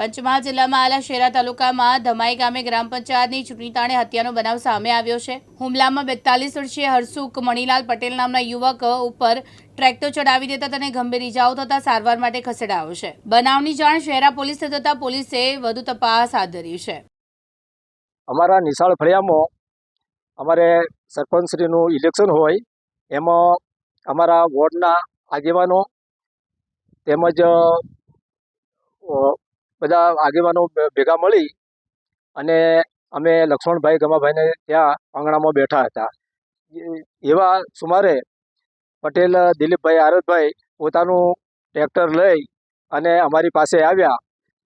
પંચમહાલ જિલ્લામાં આલા શેરા તાલુકામાં ધમાઈ ગામે ગ્રામ પંચાયતની ચૂંટણી તાણે હત્યાનો બનાવ સામે આવ્યો છે. હુમલામાં બેતાલીસ વર્ષીય હરસુખ મણીલાલ પટેલ નામના યુવક ઉપર ટ્રેક્ટર ચડાવી દેતા તેને ગંભીર ઇજાઓ થતા સારવાર માટે ખસેડાયો છે. બનાવની જાણ શહેરા પોલીસને થતા પોલીસે વધુ તપાસ હાથ ધરી છે. અમારા નિશાળ ફળિયામાં અમારે સરપંચશ્રીનું ઇલેક્શન હોય, એમાં અમારા વોર્ડના આગેવાનો તેમજ બધા આગેવાનો ભેગા મળી અને અમે લક્ષ્મણભાઈ ગમાભાઈને ત્યાં આંગણામાં બેઠા હતા. એવા સુમારે પટેલ દિલીપભાઈ આરતભાઈ પોતાનું ટ્રેક્ટર લઈ અને અમારી પાસે આવ્યા.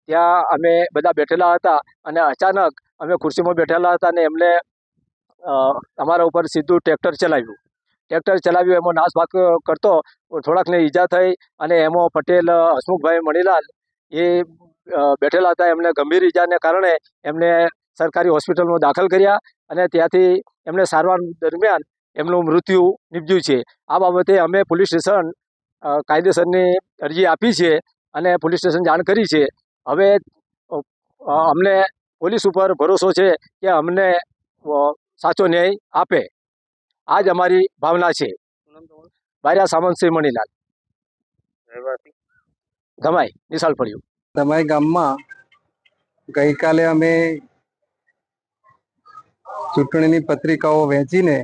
ત્યાં અમે બધા બેઠેલા હતા અને અચાનક અમે ખુરશીમાં બેઠેલા હતા અને એમને અ, અમારા ઉપર સીધું ટ્રેક્ટર ચલાવ્યું. ટ્રેક્ટર ચલાવ્યું એમાં નાસભાગ કરતો થોડાકને ઈજા થઈ અને એમાં પટેલ હસમુખભાઈ મણીલાલ એ બેઠેલા હતા. એમને ગંભીર ઈજાને કારણે એમને સરકારી હોસ્પિટલમાં દાખલ કર્યા અને ત્યાંથી એમને સારવાર દરમિયાન એમનું મૃત્યુ નીપજ્યું છે. આ બાબતે અમે પોલીસ સ્ટેશન કાયદેસરની અરજી આપી છે અને પોલીસ સ્ટેશન જાણ કરી છે. હવે અમને પોલીસ ઉપર ભરોસો છે કે અમને સાચો ન્યાય આપે. આ જ અમારી ભાવના છે. બારિયા સામંતસિંહ મણીલાલ. ગમાય નિશાળ પડ્યું. તમારી ગામમાં ગઈકાલે અમે ચૂંટણીની પત્રિકાઓ વહેંચીને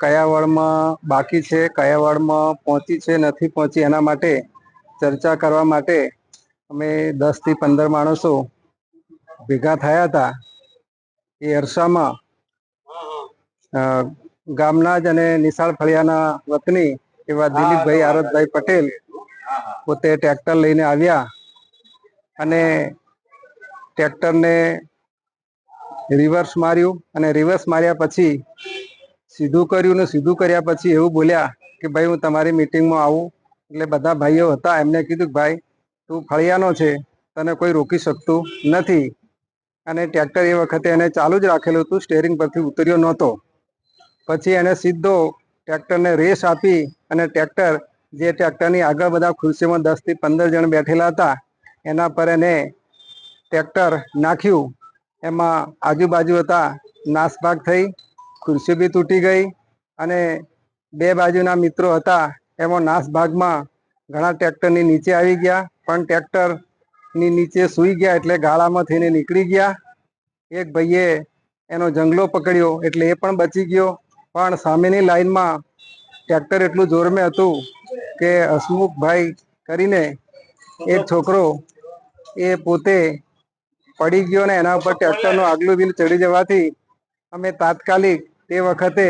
કયા વાર્ડમાં બાકી છે કયા વાર્ડમાં પહોંચી છે, નથી પહોંચી, એના માટે ચર્ચા કરવા માટે અમે દસથી પંદર માણસો ભેગા થયા હતા. એ અરસામાં ગામના જ અને નિશાળ ફળિયાના વતની એવા દિલીપભાઈ, આરતભાઈ પટેલ પોતે ટ્રેક્ટર લઈને આવ્યા. અને ટ્રેક્ટરને રિવર્સ માર્યું અને રિવર્સ માર્યા પછી સીધું કર્યું ને સીધું કર્યા પછી એવું બોલ્યા કે ભાઈ, હું તમારી મિટિંગમાં આવું. એટલે બધા ભાઈઓ હતા, એમને કીધું કે, ભાઈ, તું ફળિયાનો છે, તને કોઈ રોકી શકતું નથી. અને ટ્રેક્ટર એ વખતે એને ચાલુ જ રાખેલું હતું સ્ટેરિંગ પરથી ઉતર્યો નહોતો. પછી એને સીધો ટ્રેક્ટરને રેસ આપી અને ટ્રેક્ટર, જે ટ્રેક્ટરની આગળ બધા ખુરશીમાં દસથી પંદર જણ બેઠેલા હતા એના પર એને ટ્રેક્ટર નાખ્યું. એમાં આજુબાજુ હતા નાસભાગ થઈ, ખુરશી બી તૂટી ગઈ અને બે બાજુના મિત્રો હતા, એમાં નાસભાગમાં ઘણા ટ્રેક્ટરની નીચે આવી ગયા, પણ ટ્રેક્ટરની નીચે સૂઈ ગયા એટલે ગાળામાં થઈને નીકળી ગયા. એક ભાઈએ એનો જંગલો પકડ્યો એટલે એ પણ બચી ગયો, પણ સામેની લાઈનમાં ટ્રેક્ટર એટલું જોરમે હતું કે હસમુખભાઈ કરીને એક છોકરો એ પોતે પડી ગયો ને એના ઉપર ટ્રેક્ટરનું આગલું વ્હીલ ચડી જવાથી અમે તાત્કાલિક તે વખતે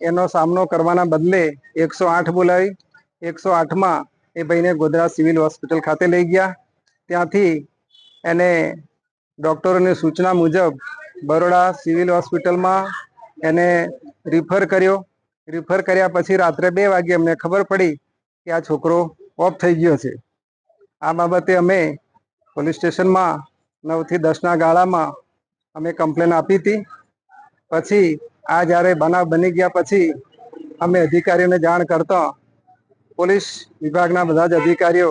એનો સામનો કરવાના બદલે એકસો આઠ બોલાવી. એકસો આઠમાં એ ભાઈને ગોધરા સિવિલ હોસ્પિટલ ખાતે લઈ ગયા. ત્યાંથી એને ડૉક્ટરોની સૂચના મુજબ બરોડા સિવિલ હોસ્પિટલમાં એને રિફર કર્યો. રિફર કર્યા પછી રાત્રે બે વાગે અમને ખબર પડી કે આ છોકરો ઓફ થઈ ગયો છે. આ બાબતે અમે પોલીસ સ્ટેશનમાં નવથી દસના ગાળામાં અમે કમ્પ્લેન આપી હતી. પછી આ જ્યારે બનાવ બની ગયા પછી અમે અધિકારીઓને જાણ કરતા પોલીસ વિભાગના બધા જ અધિકારીઓ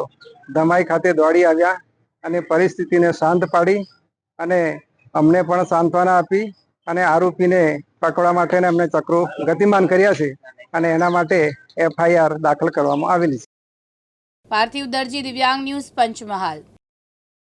ધમાઈ ખાતે દોડી આવ્યા અને પરિસ્થિતિને શાંત પાડી અને અમને પણ સાંત્વના આપી અને આરોપીને પકડવા માટેને અમને ચક્રો ગતિમાન કર્યા છે અને એના માટે એફઆઈઆર દાખલ કરવામાં આવેલી છે. પાર્થિવ દરજી દિવ્યાંગ ન્યૂઝ પંચમહાલ